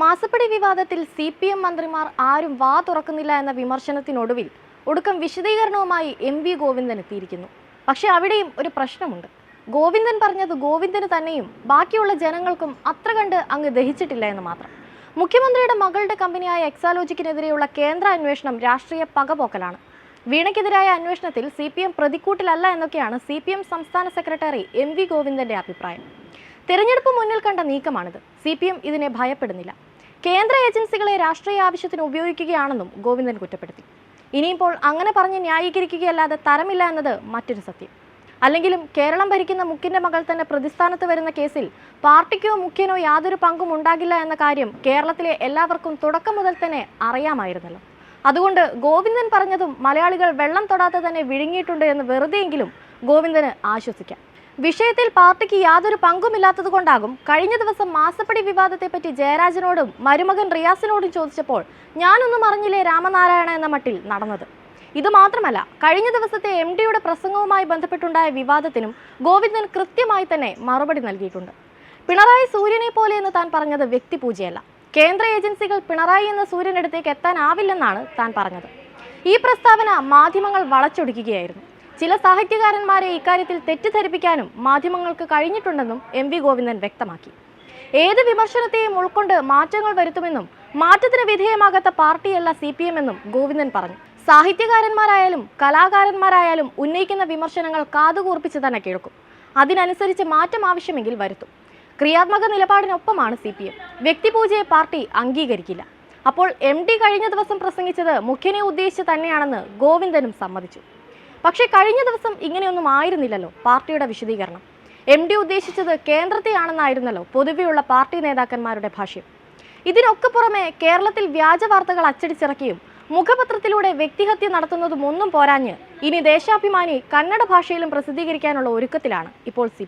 മാസപ്പടി വിവാദത്തിൽ C P M മന്ത്രിമാർ ആരും വാ തുറക്കുന്നില്ല എന്ന വിമർശനത്തിനൊടുവിൽ ഒടുക്കം വിശദീകരണവുമായി എം വി ഗോവിന്ദൻ എത്തിയിരിക്കുന്നു. പക്ഷെ അവിടെയും ഒരു പ്രശ്നമുണ്ട്. ഗോവിന്ദൻ പറഞ്ഞത് ഗോവിന്ദന് തന്നെയും ബാക്കിയുള്ള ജനങ്ങൾക്കും അത്ര കണ്ട് അങ്ങ് ദഹിച്ചിട്ടില്ല എന്ന് മാത്രം. മുഖ്യമന്ത്രിയുടെ മകളുടെ കമ്പനിയായ എക്സാലോജിക്കിനെതിരെയുള്ള കേന്ദ്ര അന്വേഷണം രാഷ്ട്രീയ പകപോക്കലാണ്. വീണയ്ക്കെതിരായ അന്വേഷണത്തിൽ സി പി എം പ്രതിക്കൂട്ടിലല്ല എന്നൊക്കെയാണ് സി പി എം സംസ്ഥാന സെക്രട്ടറി എം വി ഗോവിന്ദന്റെ അഭിപ്രായം. തിരഞ്ഞെടുപ്പ് മുന്നിൽ കണ്ട നീക്കമാണിത്. സി പി എം ഇതിനെ ഭയപ്പെടുന്നില്ല. കേന്ദ്ര ഏജൻസികളെ രാഷ്ട്രീയ ആവശ്യത്തിന് ഉപയോഗിക്കുകയാണെന്നും ഗോവിന്ദൻ കുറ്റപ്പെടുത്തി. ഇനിയിപ്പോൾ അങ്ങനെ പറഞ്ഞ് ന്യായീകരിക്കുകയല്ലാതെ തരമില്ല എന്നത് മറ്റൊരു സത്യം. അല്ലെങ്കിലും കേരളം ഭരിക്കുന്ന മുഖ്യന്റെ മകൾ തന്നെ പ്രതിസ്ഥാനത്ത് വരുന്ന കേസിൽ പാർട്ടിക്കോ മുഖ്യനോ യാതൊരു പങ്കും ഉണ്ടാകില്ല എന്ന കാര്യം കേരളത്തിലെ എല്ലാവർക്കും തുടക്കം മുതൽ തന്നെ അറിയാമായിരുന്നല്ലോ. അതുകൊണ്ട് ഗോവിന്ദൻ പറഞ്ഞതും മലയാളികൾ വെള്ളം തൊടാതെ തന്നെ വിഴുങ്ങിയിട്ടുണ്ട് എന്ന് വെറുതെയെങ്കിലും ഗോവിന്ദന് ആശ്വസിക്കാം. വിഷയത്തിൽ പാർട്ടിക്ക് യാതൊരു പങ്കുമില്ലാത്തത് കൊണ്ടാകും കഴിഞ്ഞ ദിവസം മാസപ്പടി വിവാദത്തെപ്പറ്റി ജയരാജനോടും മരുമകൻ റിയാസിനോടും ചോദിച്ചപ്പോൾ ഞാനൊന്നും അറിഞ്ഞില്ലേ രാമനാരായണ എന്ന മട്ടിൽ നടന്നത്. ഇത് മാത്രമല്ല കഴിഞ്ഞ ദിവസത്തെ എം ഡിയുടെ പ്രസംഗവുമായി ബന്ധപ്പെട്ടുണ്ടായ വിവാദത്തിനും ഗോവിന്ദൻ കൃത്യമായി തന്നെ മറുപടി നൽകിയിട്ടുണ്ട്. പിണറായി സൂര്യനെ പോലെ എന്ന് താൻ പറഞ്ഞത് വ്യക്തിപൂജയല്ല കേന്ദ്ര ഏജൻസികൾ പിണറായി എന്ന സൂര്യനടുത്തേക്ക് എത്താനാവില്ലെന്നാണ് താൻ പറഞ്ഞത്. ഈ പ്രസ്താവന മാധ്യമങ്ങൾ വളച്ചൊടിക്കുകയായിരുന്നു. ചില സാഹിത്യകാരന്മാരെ ഇക്കാര്യത്തിൽ തെറ്റിദ്ധരിപ്പിക്കാനും മാധ്യമങ്ങൾക്ക് കഴിഞ്ഞിട്ടുണ്ടെന്നും എം വി ഗോവിന്ദൻ വ്യക്തമാക്കി. ഏത് വിമർശനത്തെയും ഉൾക്കൊണ്ട് മാറ്റങ്ങൾ വരുത്തുമെന്നും മാറ്റത്തിന് വിധേയമാകാത്ത പാർട്ടിയല്ല സി പി എം എന്നും ഗോവിന്ദൻ പറഞ്ഞു. സാഹിത്യകാരന്മാരായാലും കലാകാരന്മാരായാലും ഉന്നയിക്കുന്ന വിമർശനങ്ങൾ കാതുകൂർപ്പിച്ച് തന്നെ കേൾക്കും. അതിനനുസരിച്ച് മാറ്റം ആവശ്യമെങ്കിൽ വരുത്തും. ക്രിയാത്മക നിലപാടിനൊപ്പമാണ് സി പി എം. വ്യക്തിപൂജയെ പാർട്ടി അംഗീകരിക്കില്ല. അപ്പോൾ എം ഡി കഴിഞ്ഞ ദിവസം പ്രസംഗിച്ചത് മുഖ്യനെ ഉദ്ദേശിച്ച് തന്നെയാണെന്ന് ഗോവിന്ദനും സമ്മതിച്ചു. പക്ഷേ കഴിഞ്ഞ ദിവസം ഇങ്ങനെയൊന്നും ആയിരുന്നില്ലല്ലോ പാർട്ടിയുടെ വിശദീകരണം. എം ഡി ഉദ്ദേശിച്ചത് കേന്ദ്രത്തെയാണെന്നായിരുന്നല്ലോ പൊതുവെയുള്ള പാർട്ടി നേതാക്കന്മാരുടെ ഭാഷ്യം. ഇതിനൊക്കെ പുറമെ കേരളത്തിൽ വ്യാജ വാർത്തകൾ അച്ചടിച്ചിറക്കിയും മുഖപത്രത്തിലൂടെ വ്യക്തിഹത്യ നടത്തുന്നതും ഒന്നും പോരാഞ്ഞ് ഇനി ദേശാഭിമാനി കന്നഡ ഭാഷയിലും പ്രസിദ്ധീകരിക്കാനുള്ള ഒരുക്കത്തിലാണ് ഇപ്പോൾ സി